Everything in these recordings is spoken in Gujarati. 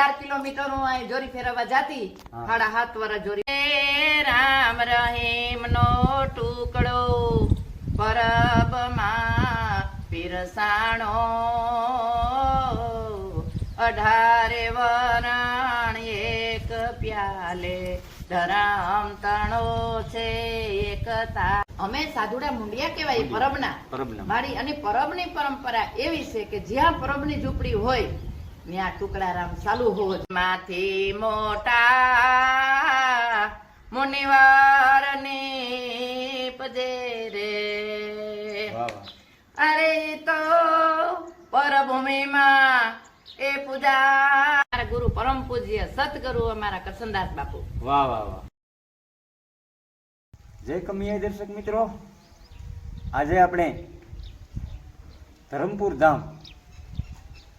ચાર કિલોમીટર હું અહીં જોરી ફેરવવા જાતી. સાડા સાત વર્ષ જોરી. રામ રહીમ નો ટુકડો પરબમાં પીરસાણો. અઢારે વરણ એક પ્યાલે ધરામ તણો છે એકતા અમે સાધુડા મુંડિયા કહેવાય પરબના. પરબના. મારી અને પરબની પરંપરા એવી છે કે જ્યાં પરબની ઝૂંપડી હોય ત્યાં ટુકડારામ ચાલુ હોવો. માંથી મોટા મુનિવાર પજે રે. અરે તો પરભૂમિમાં એ પૂજા મારા ગુરુ પરમ પૂજ્ય સતગુરુ અમારા કરસનદાસ બાપુ. વાહ વાહ વાહ. જય કમિયા દર્શક મિત્રો. આજે આપણે ધરમપુર ધામ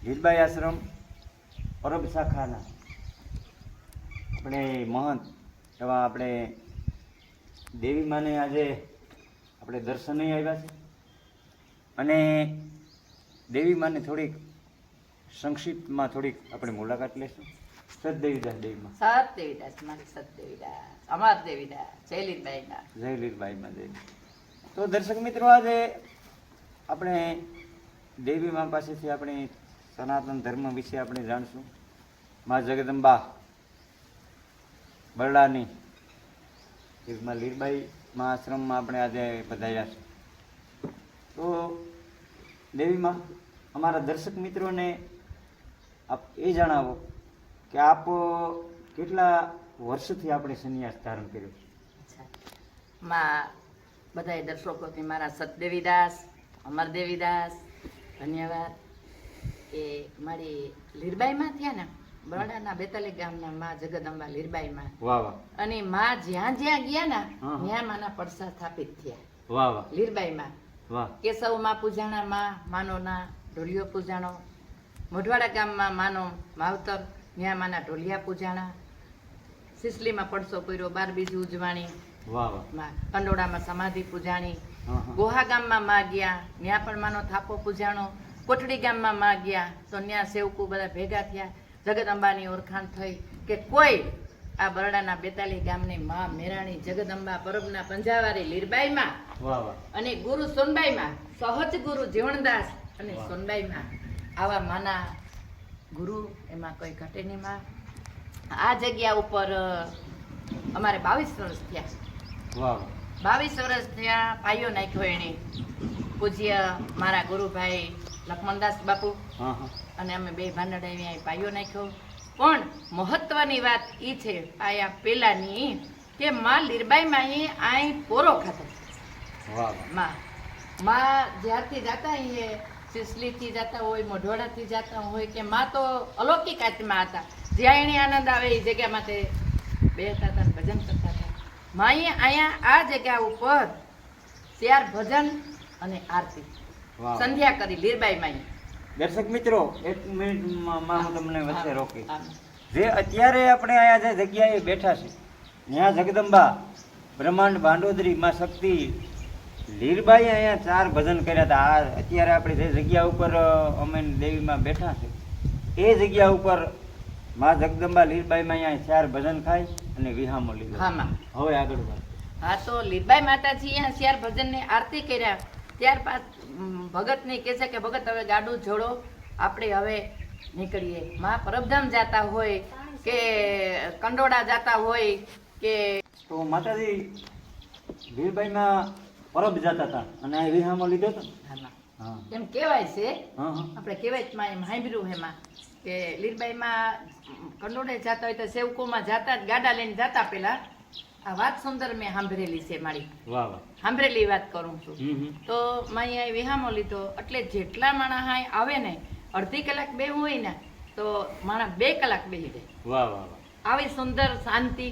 લીલબાઈ આશ્રમ પરબ શાખાના. આપણે મહંત એવા આપણે દેવી માને આજે આપણે દર્શને આવ્યા છે. અને દેવી માને થોડીક સંક્ષિપ્તમાં થોડીક આપણે મુલાકાત લેશું. સદદેવીદાસ દેવીમાં. સત દેવીદાસ મારી સત દેવીદાસ અમર દેવીદાસ જયલીનભાઈ ના જય તો દર્શક મિત્રો આજે આપણે દેવી મા પાસેથી આપણે સનાતન ધર્મ વિશે આપણે જાણશું. મા જગદંબા બરડાની માં લીરબાઈ મા આશ્રમમાં આપણે આજે પધાર્યા છે. તો દેવીમાં અમારા દર્શક મિત્રોને આપ એ જણાવો કે આપ કેટલા વર્ષથી આપણે સંન્યાસ ધારણ કર્યો છે? માં બધાય દર્શકોથી મારા સતદેવીદાસ અમર દેવીદાસ ધન્યવાદ. એ મારી લીરબાઈમાં થયા ને બરોડાના બેતાલી ગામના માં જગદંબા લીરબાઈમાં. વાહ વાહ. અને માં જ્યાં જ્યાં ગયા ને ત્યાં માના પડસા સ્થાપિત થયા. વાહ વાહ. લીરબાઈમાં. વાહ. કેશવમાં પૂજાણા માં માનોના ઢોલિયો પૂજાણો. મોઢવાડા ગામમાં માનો માવતર ત્યાં માના ઢોલિયા પૂજાણા. સિસલીમાં પડસો પૂર્યો બાર બીજ ઉજવાણી માં કંડોળામાં સમાધિ પૂજાણી. ગોહા ગામમાં માં ગયા ત્યાં પણ માનો થાપો પૂજાણો. કોટડી ગામમાં માં ગયા તો ત્યાં સેવકુ બધા ભેગા થયા જગદંબાની ઓળખાણ થઈ કે કોઈ આ બરડાના બેતાલી ગામની માં મેરાણી જગદંબા પરબના પંજાવારી લીરબાઈમાં અને ગુરુ સોનબાઈમાં સહજ ગુરુ જીવણદાસ અને સોનબાઈમાં. આવા માના ગુરુ એમાં કોઈ ઘટે નહીં માં. આ જગ્યા ઉપર અમારે બાવીસ વર્ષ થયા. બાવીસ વર્ષ થયા પાયો નાખ્યો એણે. પૂજ્ય મારા ગુરુભાઈ લક્ષ્મણદાસ બાપુ. અને અમે બે ભાનડ અહીંયા પાયો નાખ્યો. પણ મહત્વની વાત એ છે પાયા પેલાની કે માં લીરબાઈમાં એ આય પોરો ખાતો મા મા જ્યારથી જાતા અહીંયા સિસલીથી જતા હોય મોઢવાડાથી જતા હોય કે માં તો અલૌકિક આત્મા હતા. જ્યાં એને આનંદ આવે એ જગ્યામાં તે બેસતા હતા ભજન કરતા હતા. માએ અહીંયા આ જગ્યા ઉપર ત્યાર ભજન અને આરતી. સંધ્યા કરી લીરબાઈ માઈ દર્શક મિત્રો એક મિનિટમાં હું તમને વચ્ચે રોકી જે અત્યારે આપણે અહીંયા જે જગ્યાએ બેઠા છે ત્યાં જગદંબા બ્રહ્માંડ ભાંડોદરી માં શક્તિ લીરબાઈ અહીંયા ચાર ભજન કર્યા હતા. આ અત્યારે આપણે જે જગ્યા ઉપર અમે દેવીમાં બેઠા છે એ જગ્યા ઉપરમાં જગદંબા લીરબાઈમાં અહીંયા ચાર ભજન ખાય અને વિહામો લીધો. હા હવે આગળ વાત હા તો લીરબાઈ માતાજી અહીંયા શિયાર ભજનની આરતી કર્યા. ત્યારબાદ ભગતને કહે છે કે ભગત હવે ગાડું જોડો. આપણે હવે નીકળીએ. માં પરબધામ જતા હોય કે કંડોળા જતા હોય કે તો માતાજી લીરબાઈમાં પરબ જતા હતા અને આ વિહામો લીધો હતો એમ કહેવાય છે. આપણે કહેવાયમાં એમ સાંભળ્યું એમાં કે લીરબાઈમાં કંડોડે જતા હોય તો સેવકોમાં જતા જ ગાડા લઈને જતા પેલા. આ વાત સુંદર મેં સાંભળેલી છે મારી. વાહ વાહ. સાંભળેલી વાત કરું છું. તો મેં અહીંયા વિહામો લીધો. એટલે જેટલા માણસ અહીં આવે ને અડધી કલાક બે હોય ને તો માણસ બે કલાક બેસી જાય. વાહ વાહ આવી સુંદર શાંતિ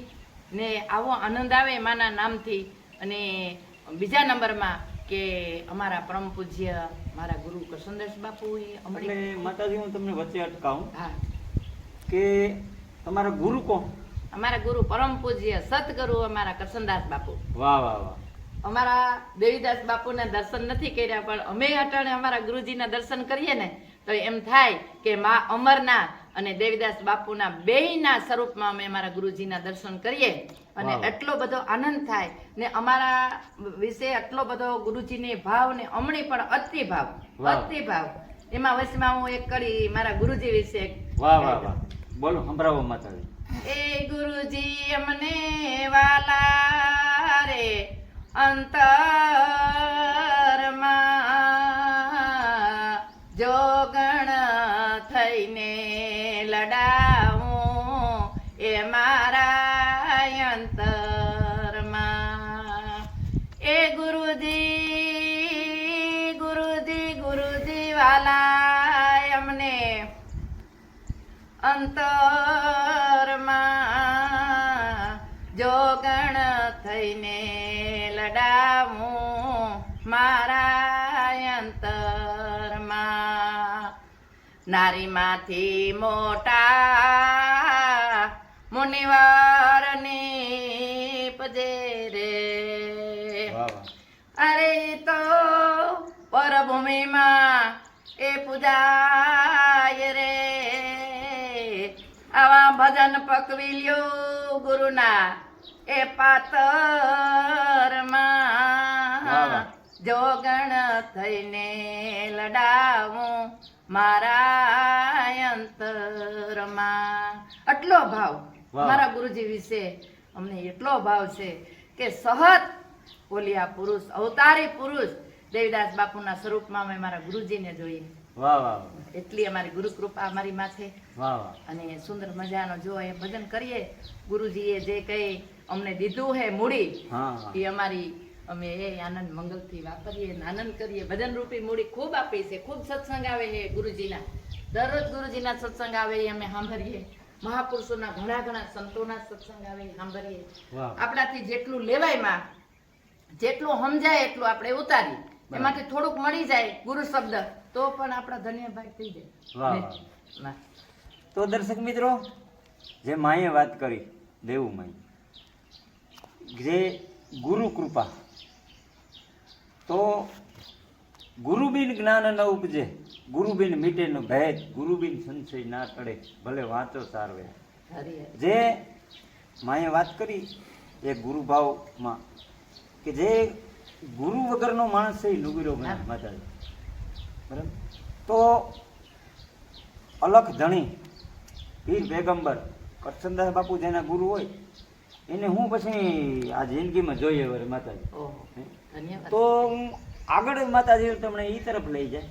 ને આવો આનંદ આવે માના નામથી. અને બીજા નંબરમાં કે અમારા પરમ પૂજ્ય મારા ગુરુ કૃષ્ણદાસ બાપુ અમળી માતાજી હું તમને વચ્ચે અટકાવું હા. કે તમારા ગુરુ કોણ? અમારા ગુરુ પરમ પૂજ્ય સતગુરુ અમારા કરશનદાસ બાપુ. વાહ વાહ વાહ. અમારા દેવીદાસ બાપુના દર્શન નથી કર્યા પણ અમે અટાણે અમારા ગુરુજીના દર્શન કરીએ ને તો એમ થાય કે મા અમરના અને દેવીદાસ બાપુના બેયના સ્વરૂપમાં અમે અમારા ગુરુજીના દર્શન કરીએ અને એટલો બધો આનંદ થાય ને અમારા વિશે એટલો બધો ગુરુજીને ભાવ ને અમણી પણ અતિ ભાવ અતિ ભાવ. એમાં વચમાં હું એક કરી મારા ગુરુજી વિશે વાહ વાહ વાહ. બોલો સંભળાવો માતાજી. એ ગુરુજી અમને વાલા રે અંતરમાં મારા અંતરમાં નારીમાંથી મોટા મુનિવારની પજે રે. અરે તો પરભૂમિમાં એ પૂજાય રે. આવા ભજન પકવી લ્યો ગુરુના એ પાતરમાં. જોગણ થઈને લડાવું મારા અંતરમાં. આટલો ભાવ મારા ગુરુજી વિશે અમને એટલો ભાવ છે કે સહજ બોલ્યા પુરુષ અવતારી પુરુષ દેવીદાસ બાપુના સ્વરૂપમાં અમે મારા ગુરુજીને જોઈએ. એટલી અમારી ગુરુ કૃપા અમારી માથે. અને સુંદર મજાનો જો એ ભજન કરીએ ગુરુજીએ જે કઈ અમને દીધું હે મૂડી. એ અમારી અમે એ આનંદ મંગલથી વાપરીએ આનંદ કરીએ. ભજન રૂપી મૂડી ખૂબ આપી છે ખૂબ સત્સંગ આવે છે ગુરુજીના. દરરોજ ગુરુજીના સત્સંગ આવે એ અમે સાંભળીએ. મહાપુરુષોના ઘણા ઘણા સંતોના સત્સંગ આવે એ સાંભળીએ. આપણાથી જેટલું લેવાયમાં જેટલું સમજાય એટલું આપણે ઉતારી એમાંથી થોડુંક મળી જાય ગુરુ શબ્દ તો પણ આપણા ધન્યભાઈ થઈ જાય. તો દર્શક મિત્રો જે માએ વાત કરી દેવું માઈ જે ગુરુ કૃપા તો ગુરુબિન જ્ઞાન ન ઉપજે ગુરુબિન મીટે ન ભેદ ગુરુબિન સંશય ના ટળે ભલે વાંચો સારવે. જે માએ વાત કરી એ ગુરુભાવમાં કે જે ગુરુ વગરનો માણસ છે એ લુગીરો. માતાજી બરાબર તો અલખ ધણી પીર પેગંબર કરસનદાસ બાપુ જેના ગુરુ હોય એને હું પછી આ જિંદગીમાં જોઈએ વરે માતાજી. તો હું આગળ માતાજી તમને એ તરફ લઈ જાય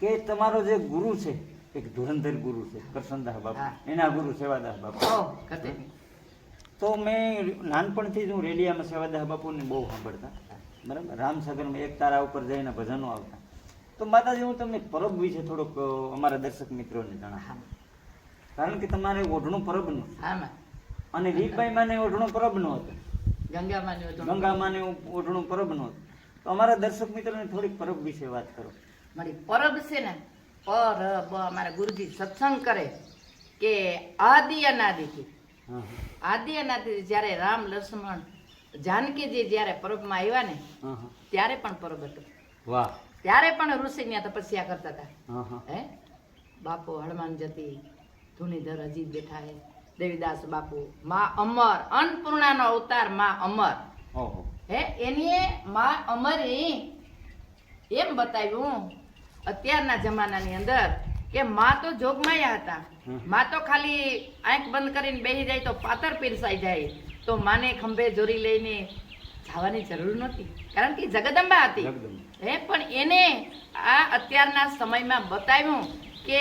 કે તમારો જે ગુરુ છે એક ધુરંધર ગુરુ છે કરસનદાસ બાપુ. એના ગુરુ સેવાદાસ બાપુ. તો મેં નાનપણથી જ હું રેડિયામાં સેવાદાસ બાપુને બહુ સાંભળતા. બરાબર? રામસાગરમાં એક તારા ઉપર જઈને ભજનો આવતા. તો માતાજી હું તમને પરબ વિશે થોડોક અમારા દર્શક મિત્રોને જણાવું. કારણ કે તમારે ઓઢણું પરબનું હા અને વીરભાઈ માને ઓઢણું પરબનું હતું. ગંગામાની હતું. ગંગા માને ઓઢણું પરબનું હતું. તો અમારા દર્શક મિત્રોને થોડીક પરબ વિશે વાત કરો. મારી પરબ છે ને પરબ અમારા ગુરુજી સત્સંગ કરે કે આદિ અનાદિથી. આદિ અનાદિથી જ્યારે રામ લક્ષ્મણ જાનકીજી જ્યારે પરબમાં આવ્યા ને હા હા. ત્યારે પણ પરબ હતો. વાહ. ત્યારે પણ ઋષિ ત્યાં તપસ્યા કરતા હતા. હા બાપો હનુમાન જતી ધુનીધર અજીત બેઠા હે દેવીદાસ બાપુ. માં અમર. અન્નપૂર્ણાનો અવતારમાં અમર. હે એની માં અમરી એમ બતાવ્યું અત્યારના જમાનાની અંદર કે માં તો જોગમાયા હતા. માં તો ખાલી આંખ બંધ કરીને બેસી જાય તો પાતર પીરસાઈ જાય. તો માને ખંભે જોરી લઈને જવાની જરૂર નહોતી. કારણ કે જગદંબા હતી. હે પણ એને આ અત્યારના સમયમાં બતાવ્યું કે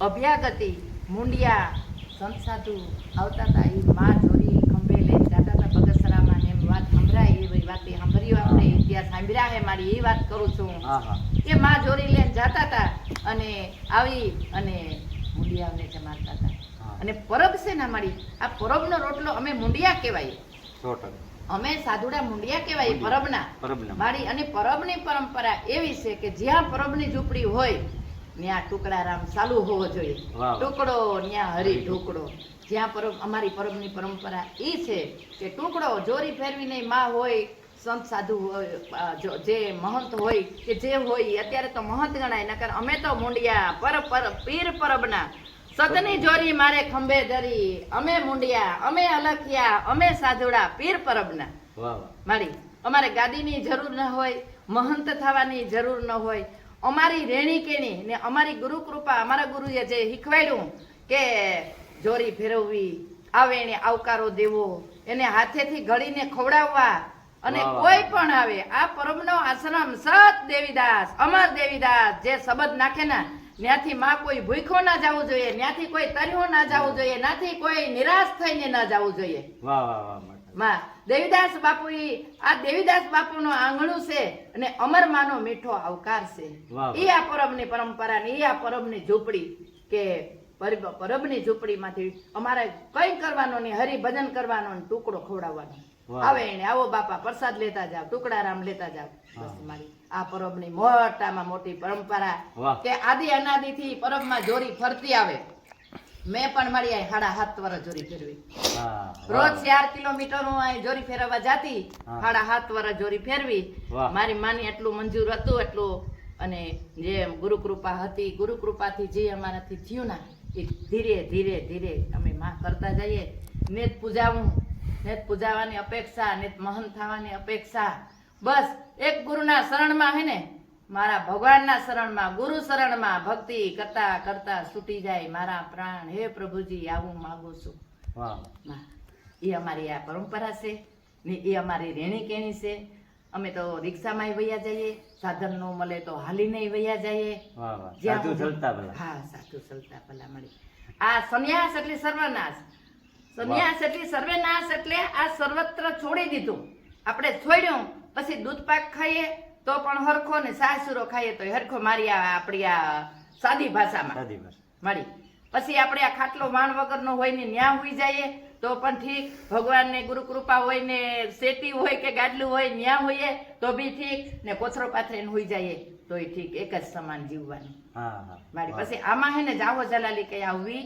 અભ્યાગતિ મુંડિયા સંત સાધુ આવતા હતા. એ માં જોરી ખંભે લઈને જાતા હતા ભગતસરામાં ને એમ વાત સંભળાય એવી વાત એ સાંભળ્યું આપણે. ઇતિહાસ સાંભળ્યા હે મારી એ વાત કરું છું. હા માં જોરી લઈને જાતા હતા અને આવી અને મુંડિયાઓને જમાડતા હતા. અને પરબ છે ને મારી આ પરબનો રોટલો અમે મુંડિયા કહેવાય. અમે સાધુડા મુંડિયા કહેવાય. પરબના. પરબના. મારી અને પરબની પરંપરા એવી છે કે જ્યાં પરબની ઝૂંપડી હોય ત્યાં ટુકડારામ ચાલુ હોવો જોઈએ. ટુકડો ત્યાં હરી ઢોકડો જ્યાં પરબ અમારી પરબની પરંપરા એ છે કે ટુકડો જોરી ફેરવીને માં હોય સંત સાધુ હોય જે મહંત હોય કે જે હોય અત્યારે તો મહંત ગણાય નકર અમે તો મુંડિયા પર પર પીર પરબના. સતની જોરી મારે ખંભે ધરી અમે મુંડિયા અમે અલખિયા અમે સાધુડા પીર પરબના. મારી અમારે ગાદીની જરૂર ન હોય મહંત થવાની જરૂર ન હોય અમારી રેણી કેણી ને અમારી ગુરુ કૃપા અમારા ગુરુએ જે શીખવાડ્યું કે જોરી ફેરવવી આવે એને આવકારો દેવો એને હાથેથી ઘડીને ખવડાવવા અને. કોઈ પણ આવે આ પરમનો આશ્રમ સત દેવીદાસ અમર દેવીદાસ જે શબ્દ નાખે ને ત્યાંથી માં કોઈ ભૂખો ના જવું જોઈએ ત્યાંથી કોઈ તર્યો ના જવું જોઈએ ત્યાંથી કોઈ નિરાશ થઈને ના જવું જોઈએ વાહ વાહ વાહ. માં દેવીદાસ બાપુ આ દેવીદાસ બાપુનું આંગણું છે અને અમર માનો મીઠો આવકાર છે. એ આ પરબની પરંપરા ને એ આ પરબની ઝૂંપડી કે પરબ- ની ઝૂંપડી માંથી અમારે કઈ કરવાનું નહીં હરિભજન કરવાનો ને ટુકડો ખવડાવવાનો. આવે એને આવો બાપા પ્રસાદ લેતા જાવ ટુકડારામ લેતા જાવ. બસ મારી. આ પરબની મોટામાં મોટી પરંપરા કે આદિ અનાદિ થી પરબમાં જોરી ફરતી આવે. મેં પણ મારી આ સાડા સાત વર્ષ જોરી ફેરવી. રોજ ચાર કિલોમીટર હું અહીં જોરી ફેરવવા જાતી. સાડા સાત વર્ષ જોરી ફેરવી. મારી માની એટલું મંજૂર હતું એટલું અને જે ગુરુ કૃપા હતી ગુરુ કૃપાથી જે અમારાથી થયું ના એ ધીરે ધીરે ધીરે અમે માં કરતા જઈએ. નેત પૂજાવું નેત પૂજાવાની અપેક્ષા નેત મહંત થવાની અપેક્ષા. બસ એક ગુરુના શરણમાં હે ને મારા ભગવાનના શરણમાં ગુરુ શરણમાં ભક્તિ કરતા કરતા છૂટી જાય. મારા પ્રાણ હે પ્રભુજી આવું માંગુ છું. એ અમારી આ પરંપરા છે ને એ અમારી રેણી કેણી છે. અમે તો રિક્ષામાં વૈયા જઈએ. સાધન નો મળે તો હાલીને વૈયા જઈએ. હા સાધુ ચલતા ભલા મળી. આ સંન્યાસ એટલે સર્વનાશ. સંન્યાસ એટલે સર્વનાશ એટલે આ સર્વત્ર છોડી દીધું. આપણે છોડ્યું પછી દૂધ પાક ખાઈએ તો પણ હરખો ને સાસુરો ખાઈએ તો હરખો મારી આ આપણી આ સાદી ભાષામાં. સાદી ભાષા. મારી પછી આપણે આ ખાટલો માણ વગરનો હોય ને ન્યા હોઈ જઈએ તો પણ ઠીક. ભગવાનને ગુરુ કૃપા હોય ને શેતી હોય કે ગાડલું હોય ન્યા હોઈએ તો બી ઠીક. ને કોથરો પાથરીને હોઈ જઈએ તોય ઠીક. એક જ સમાન જીવવાનું. મારી પછી આમાં હે ને જાવો જલાલી કઈ આવવી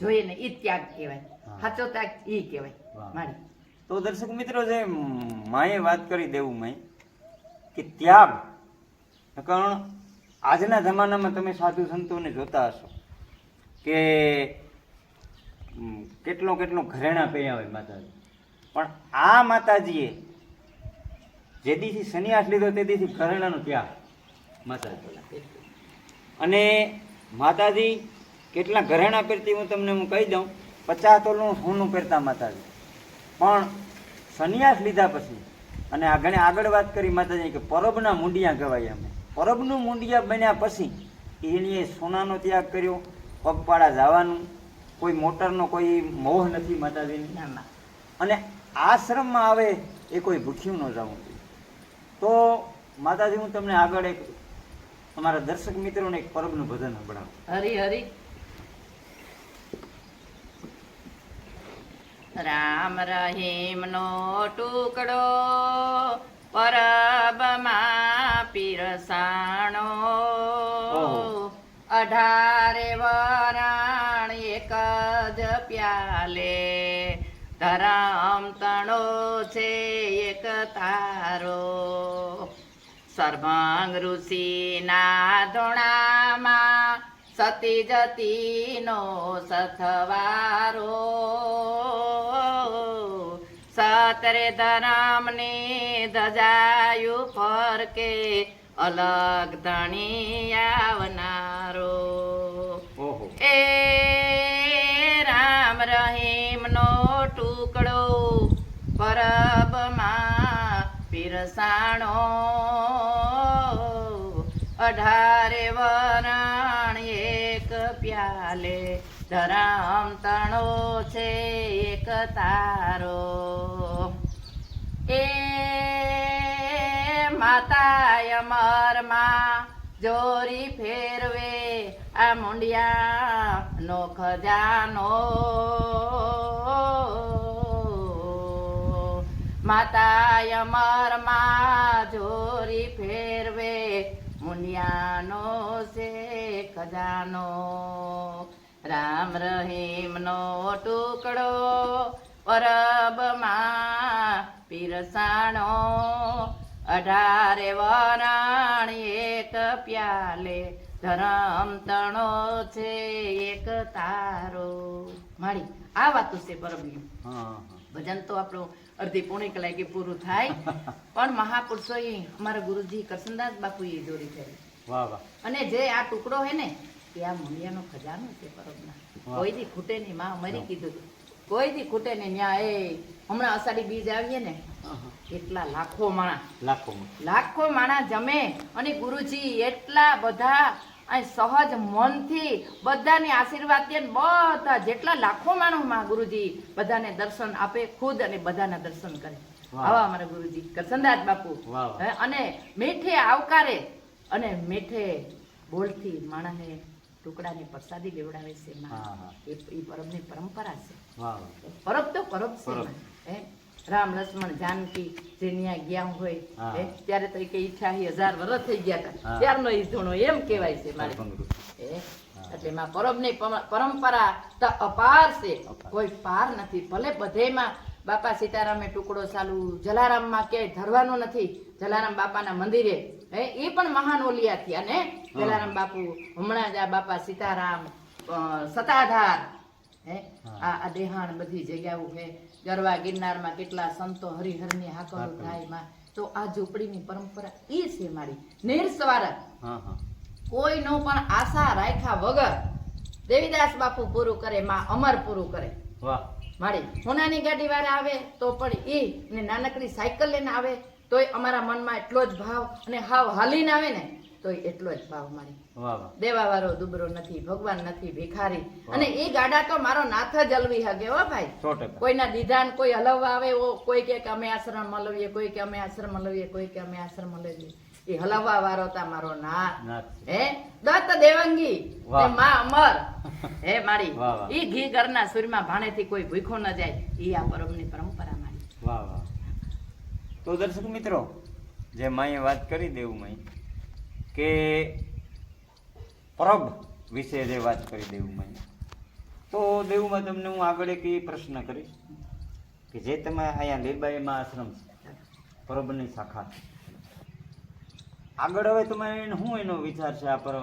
જોઈએ ને ઈ ત્યાગ કહેવાય. સાચો ત્યાગ ઈ કહેવાય. મારી. તો દર્શક મિત્રો જે માએ વાત કરી દેવું મેં કે ત્યાગ. કારણ આજના જમાનામાં તમે સાધુ સંતોને જોતા હશો કે કેટલો કેટલો ઘરેણા પહેર્યા હોય માતાજી. પણ આ માતાજીએ જે દીથી સન્યાસ લીધો તે દીથી ઘરેણાનો ત્યાગ માતાજી અને માતાજી કેટલા ઘરેણા પહેરતી હું તમને હું કહી દઉં, પચાસ તોલનું સોનું પહેરતા માતાજી. પણ સન્યાસ લીધા પછી અને આ ઘણી આગળ વાત કરી માતાજી કે પરબના મુંડિયા કહેવાય અમે પરબનું મુંડિયા બન્યા પછી એણીએ સોનાનો ત્યાગ કર્યો પગપાળા જવાનું. કોઈ મોટરનો કોઈ મોહ નથી માતાજીની. અને આશ્રમમાં આવે એ કોઈ ભૂખ્યું ન જવું. તો માતાજી હું તમને આગળ એક અમારા દર્શક મિત્રોને એક પરબનું ભજન સંભળાવું. હરી હરી. રામ રહીમનો ટુકડો પરબમાં પીરસાણો. અઢારે વરાણ એક જ પ્યાલે ધરમ તણો છે એક તારો. સર્વાંગ ઋષિના ધોણામાં સતી જતીનો સથવારો. સતરે ધરામની ધજાયુ ફરકે અલગ ધણી આવનારો. એ રામ રહીમનો ટુકડો પરબમાં પીરસાણો. અઢારે એક પ્યાલે ધરામ તણો છે એક તારો. એ માતા અમરમાં જોરી ફેરવે આ મુંડિયા નો ખજાનો. માતા અમરમાં જોરી ફેરવે મુનિયાનો છે ખજાનો રામ રહીમનો ટુકડો પરબમાં પીરસાણો. અઢારે વરાણ એક પ્યાલે ધરમ તણો છે એક તારો. મારી આ વાતું છે પરબની. હા. ભજન તો આપણું અડધી પોણી કલાકે પૂરું થાય. પણ મહાપુરુષોએ અમારા ગુરુજી કરસનદાસ બાપુએ દોરી વાહ અને જે આ ટુકડો હે ને એ આ મુનિયાનો ખજાનો છે પરબના કોઈ દી ખૂટે નહીં માં મરી કીધું. કોઈ દી ખૂટે નહીં ન્યા એ હમણાં અષાઢી બીજ આવીએ ને. એટલા લાખો માણા. લાખો લાખો માણા જમે અને ગુરુજી એટલા બધા અહીં સહજ મનથી બધાને આશીર્વાદ દે બધા જેટલા લાખો માણસમાં ગુરુજી બધાને દર્શન આપે ખુદ અને બધાના દર્શન કરે. આવા અમારા ગુરુજી. કરસનદાસ બાપુ. અને મીઠે આવકારે અને મીઠે બોલથી માણસને ટુકડાની પ્રસાદી લેવડાવે છે માં. એ પરબની પરંપરા છે. પરબ તો પરબ છે રામ લક્ષ્મણ જાનકી જે ન્યા ગયા હોય ત્યારે તો કે ઈઠ્યાસી હજાર વર્ષ થઈ ગયા હતા. ત્યારનો ઈ ધૂણો એમ કહેવાય છે મારે. એટલે માં પરબની પરંપરા તો અપાર છે. કોઈ પાર નથી. ભલે બધેમાં બાપા સીતારામે ટુકડો ચાલુ જલારામમાં ક્યાંય ધરવાનો નથી. જલારામ બાપાના મંદિરે હે? એ પણ મહાન ઓલિયા થયા ને જલારામ બાપુ હમણાં જ આ બાપા સીતારામ સતાધાર હે? આ આ દેહાણ બધી જગ્યાઓ છે ગરવા ગિરનારમાં કેટલા સંતો હરિહરની હાકરો હાકલો. થાય તો આ ઝૂંપડીની પરંપરા એ છે મારી. નિર્સ્વાર્થ. કોઈનો પણ આશા રાખ્યા વગર દેવીદાસ બાપુ પૂરું કરે માં અમર પૂરું કરે. વાહ. મારી સોનાની ગાડી વાળા આવે તો પણ એ ને નાનકડી સાયકલ લઈને આવે તોય અમારા મનમાં એટલો જ ભાવ અને હાવ હાલીને આવે ને તોય એટલો જ ભાવ મારી. વાહ વાહ. દેવા વાળો દુબરો નથી ભગવાન નથી ભિખારી. અને એ ગાડા તો મારો નાથ જ હલવી હગે હો ભાઈ. કોઈના દીધાન કોઈ હલવવા આવે કોઈ કે અમે આશ્રમ હલવીએ કોઈ કે અમે આશ્રમ હલવીએ કોઈ કે અમે આશ્રમ હલવીએ. એ હલવવા વાળો તા મારો નાથ. હે? દત્ત દેવંગી. માં અમર. હે મારી. ઈ ઘી ઘરના સુરમાં ભાણેથી કોઈ ભૂખો ન જાય. ઈ આ પરમની પરંપરા મારી. વાહ વાહ. તો દર્શક મિત્રો જે માએ વાત કરી દેવું માઈ કે પરબ વિશે જે વાત કરી દેવું માઈ તો દેવુંમાં તમને હું આગળ એક પ્રશ્ન કરીશ કે જે તમે અહીંયા લીરબાઈમાં આશ્રમ છે પરબની શાખા. આગળ હવે તમારે શું એનો વિચાર છે આ પર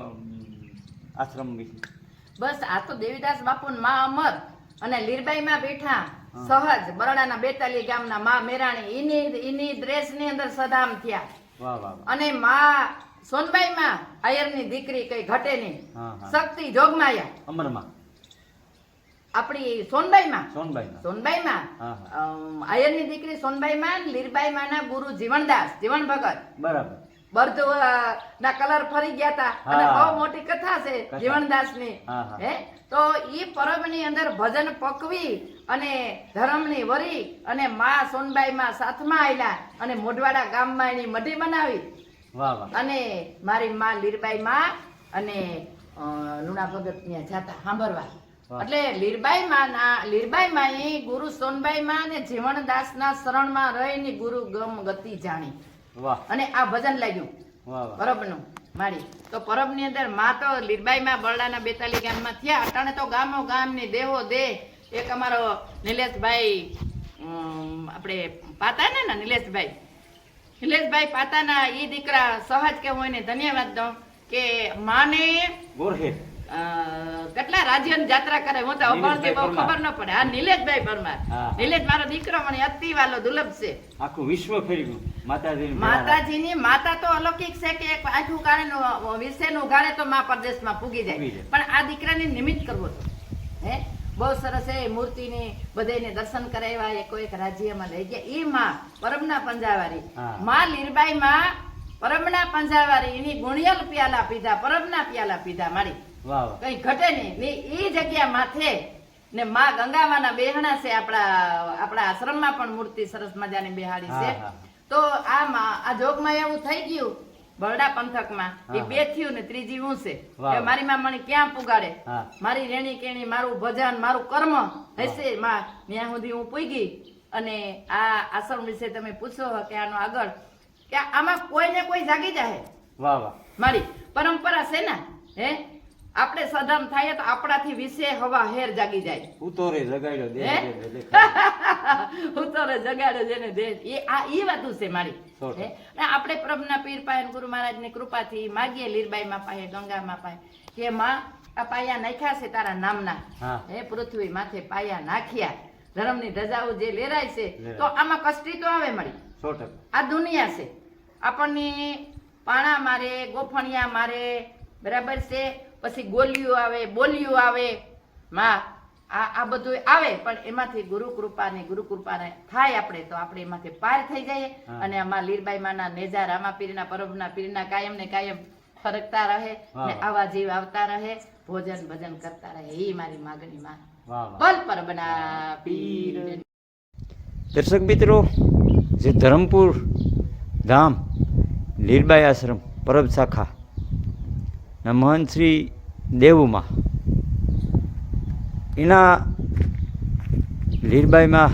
આશ્રમ વિશે? બસ આ તો દેવીદાસ બાપુ મા અમર અને લીરબાઈ માં બેઠા સહજ બરડાના બેતાલી ગામના માં મેરાણી ઈની ઈની દ્રેસની અંદર સદામ થયા. અને માં સોનબાઈ માં અયરની દીકરી કઈ ઘટે નહીં. શક્તિ જોગમાયા અમરમાં. આપણી સોનબાઈ માં સોનબાઈમાં સોનબાઈ માં હા, ની દીકરી સોનબાઈ માં લીરબાઈ માં ના ગુરુ જીવનદાસ જીવન ભગત. બરાબર. બર્ધ ના કલર ફરી ગયા હતા અને બહુ મોટી કથા છે જીવનદાસની હા, તો ઈ પરબની અંદર ભજન પકવી અને ધર્મની વરી અને માં સોનબાઈ માં સાથમાં આયલા અને મોઢવાડા ગામમાં એની મઢી બનાવી અને મારી માં લીરબાઈ માં અને લુણા ભગત ત્યાં જાતા સાંભળવા. એટલે લીરબાઈ માં ના લીરબાઈ માં એ ગુરુ સોનબાઈ માં અને જીવણદાસ ના શરણમાં રહીને ગુરુ ગમ ગતિ જાણી. અને આ ભજન લાગ્યું. પરબનું મારી. તો પરબની અંદરમાં તો લીરબાઈ માં બરડાના બેતાલી ગામમાં થયા અટાણે તો ગામો ગામની દેવો દેહ એક અમારો નિલેશભાઈ આપણે પાતા ને ને નિલેશભાઈ. નિલેશભાઈ પાતાના એ દીકરા સહજ કે હું એને ધન્યવાદ દઉં કે માને કેટલા રાજ્યની જાત્રા કરે હું તો અભણથી બહુ ખબર ન પડે. આ નિલેશભાઈ પરમાર. નિલેશ મારો દીકરો મને અતિ વાલો દુર્લભ છે. આખું વિશ્વ ફેરી ગયું માતાજીની માતાજીની માતા તો અલૌકિક છે કે એક આખું કારણે વિશેનું ગાળે તો મા પરદેશમાં પૂગી જાય. પૂગી જાય. પણ આ દીકરાને નિમિત્ત કરવો હતો હે? બહુ સરસ એ મૂર્તિની બધાને દર્શન કરાવ્યા એક એક રાજ્યમાં લઈ ગયા. એ માં પરમના પંજાવારી. માં લીરબાઈ માં પરમના પંજાવારી. એની ગુણિયલ પ્યાલા પીધા પરમના પ્યાલા પીધા મારી. કઈ ઘટે નહીં. એ જગ્યા માથે ને માં ગંગામાના બેહણા છે આપણા આપણા આશ્રમમાં પણ મૂર્તિ સરસ મજાની બેહાડી છે. તો આ આ જોગમાં એવું થઈ ગયું બરડા પંથકમાં. એ બે થયું ને ત્રીજી હું છે કે મારી માં મને ક્યાં પુગાડે? મારી રેણી કેણી મારું ભજન મારું કર્મ હશે. માં ત્યાં સુધી હું પૂગી. અને આ આશ્રમ વિશે તમે પૂછો કે આનો આગળ. કે આમાં કોઈ ને કોઈ જાગી જાય વાહ વાહ. મારી પરંપરા છે ને હે? આપણે સદમ થાય તો આપણાથી વિશે હવા હેર જાગી જાય. ઉતોરે જગાડ્યો દે ઉતોરે દેહ દેખાય. હું તો રે જગાડે જેને દે એ આ ઈ વાતું છે મારી. આપણે પ્રભુના પીર પાયન ગુરુ મહારાજની કૃપાથી માગીએ લીરબાઈ માં પાયે ગંગા માં પાયે કે માં આ પાયા નાખ્યા છે તારા નામના. હે. પૃથ્વી માથે પાયા નાખ્યા. ધર્મની ધજાઓ જે લેરાય છે તો આમાં કષ્ટી તો આવે મળી આ દુનિયા છે. આપણને પાણા મારે ગોફણિયા મારે બરાબર છે. પછી ગોલિયું આવે બોલિયું આવે. માં આ આ બધું આવે પણ એમાંથી ગુરુ કૃપા ને ગુરુ કૃપા ને થાય આપણે તો આપણે એમાંથી પાર થઈ જઈએ. અને આમાં લીરબાઈ માના નેજા રામા પીરના પરબના પીરના કાયમ ને કાયમ ફરકતા રહે ને આવા જીવ આવતા રહે ભોજન ભજન કરતા રહે. એ મારી માગણી માં. વાહ વાહ. બલ પર બના પીર. દર્શક મિત્રો જે ધરમપુર ધામ લીરબાઈ આશ્રમ પરબ શાખા ના મહંત શ્રી દેવુમાં. એના લીરબાઈમાં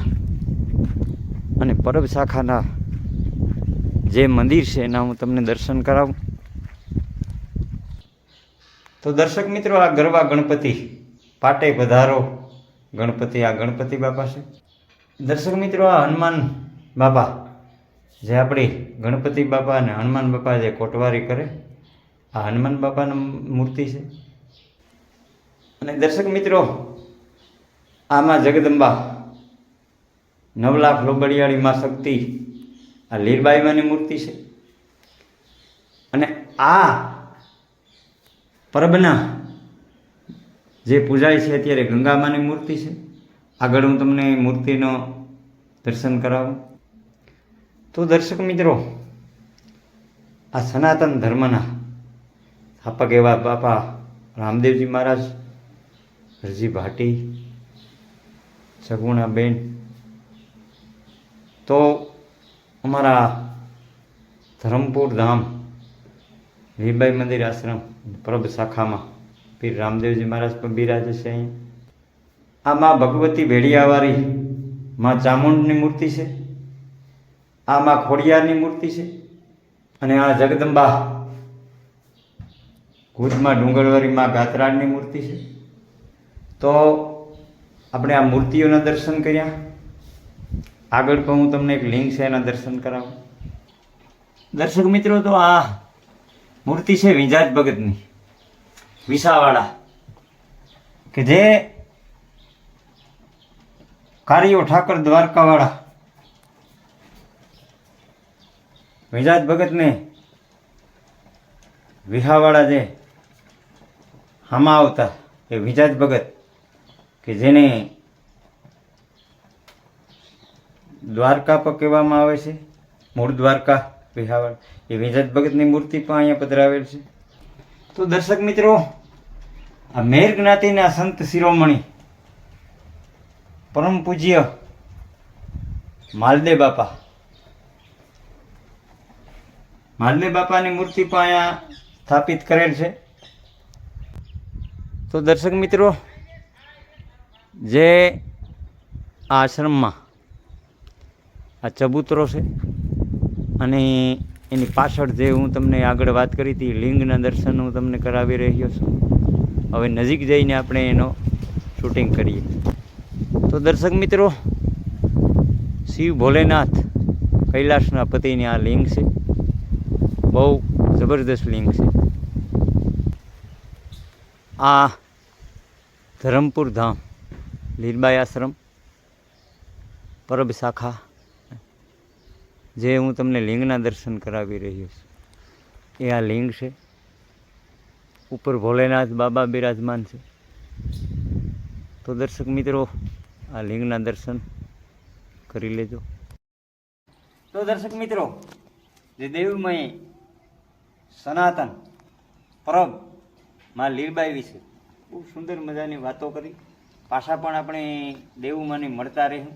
અને પરબ શાખાના જે મંદિર છે, એના હું તમને દર્શન કરાવું. તો દર્શક મિત્રો, આ ગરબા ગણપતિ, પાટે પધારો. ગણપતિ, આ ગણપતિ બાપા છે. દર્શક મિત્રો, આ હનુમાન બાપા, જે આપણી ગણપતિ બાપા અને હનુમાન બાપા જે કોટવારી કરે, આ હનુમાન બાપાની મૂર્તિ છે. અને દર્શક મિત્રો, આમાં જગદંબા નવ લાખ લોબડિયાળી માં શક્તિ, આ લીરબાઈમાની મૂર્તિ છે. અને આ પરબના જે પૂજાય છે અત્યારે ગંગામાની મૂર્તિ છે. આગળ હું તમને મૂર્તિનો દર્શન કરાવું. તો દર્શક મિત્રો, આ સનાતન ધર્મના સ્થાપક એવા બાપા રામદેવજી મહારાજ હરજી ભાટી, સગુણાબેન. તો અમારા ધરમપુર ધામ, વીરબાઈ મંદિર આશ્રમ પ્રભ શાખામાં, પીર રામદેવજી મહારાજ પણ બિરાજે છે અહીં. આ મા ભગવતી ભેડિયાવાળી મા ચામુંડની મૂર્તિ છે, આ મા ખોડિયારની મૂર્તિ છે, અને આ જગદંબા ભુજમાં ડુંગરવારી મા ગાતરાડની મૂર્તિ છે. તો આપણે આ મૂર્તિઓના દર્શન કર્યા. આગળ પણ હું તમને એક લિંક છે એના દર્શન કરાવું. દર્શક મિત્રો, તો આ મૂર્તિ છે વિંજાજ ભગતની વિસાવાળા કે જે કાર્યો ઠાકર દ્વારકાવાળા. વિજાજ ભગતને વિહાવાળા જે હામાં આવતા, એ વિજાજ ભગત કે જેને દ્વારકા પણ કહેવામાં આવે છે. મૂળ દ્વારકા, વિહાવળ. એ વિજાત ભગતની મૂર્તિ પણ અહીંયા પધરાવેલ છે. તો દર્શક મિત્રો, આ મેર જ્ઞાતિના સંત શિરોમણી, પરમ પૂજ્ય માલદે બાપા. માલદે બાપાની મૂર્તિ પણ અહીંયા સ્થાપિત કરેલ છે. તો દર્શક મિત્રો જે આશ્રમમાં આ ચબૂતરો છે અને એની પાછળ જે હું તમને આગળ વાત કરી હતી, લિંગના દર્શન હું તમને કરાવી રહ્યો છું. હવે નજીક જઈને આપણે એનો શૂટિંગ કરીએ. તો દર્શક મિત્રો, શિવ ભોલેનાથ કૈલાસના પતિની આ લિંગ છે. બહુ જબરદસ્ત લિંગ છે. આ ધરમપુર ધામ લીરબાઈ આશ્રમ પરબ શાખા જે હું તમને લિંગના દર્શન કરાવી રહ્યો છું. એ આ લિંગ છે. ઉપર ભોલેનાથ બાબા બિરાજમાન છે. તો દર્શક મિત્રો, આ લિંગના દર્શન કરી લેજો. તો દર્શક મિત્રો, જે દેવમય સનાતન પરબમાં લીલબાઈ વિશે બહુ સુંદર મજાની વાતો કરી. પાછા પણ આપણે દેવુમાંની મળતા રહ્યું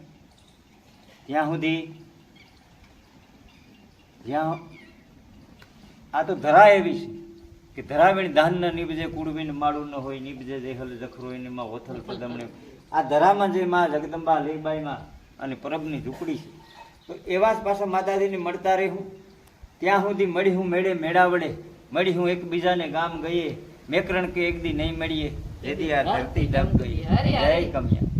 ત્યાં સુધી જ્યાં આ તો ધરા એવી છે કે ધરાવીણ દાન ન નીપજે કુડવીન માળું ન હોય નીપજે દેહલ જખરો એમાં ઓથલ પદમણે. આ ધરામાં જે માં જગદંબા લેબાઈમાં અને પરબની ઝૂંપડી છે, તો એવા જ પાછા માતાજીને મળતા રહ્યું ત્યાં સુધી મળી હું મેળે મેળાવડે મળી હું એકબીજાને ગામ ગઈએ. મેકરણ કે એક દી નહીં મળીએ. jadi ada tidak beri. Jadi kami.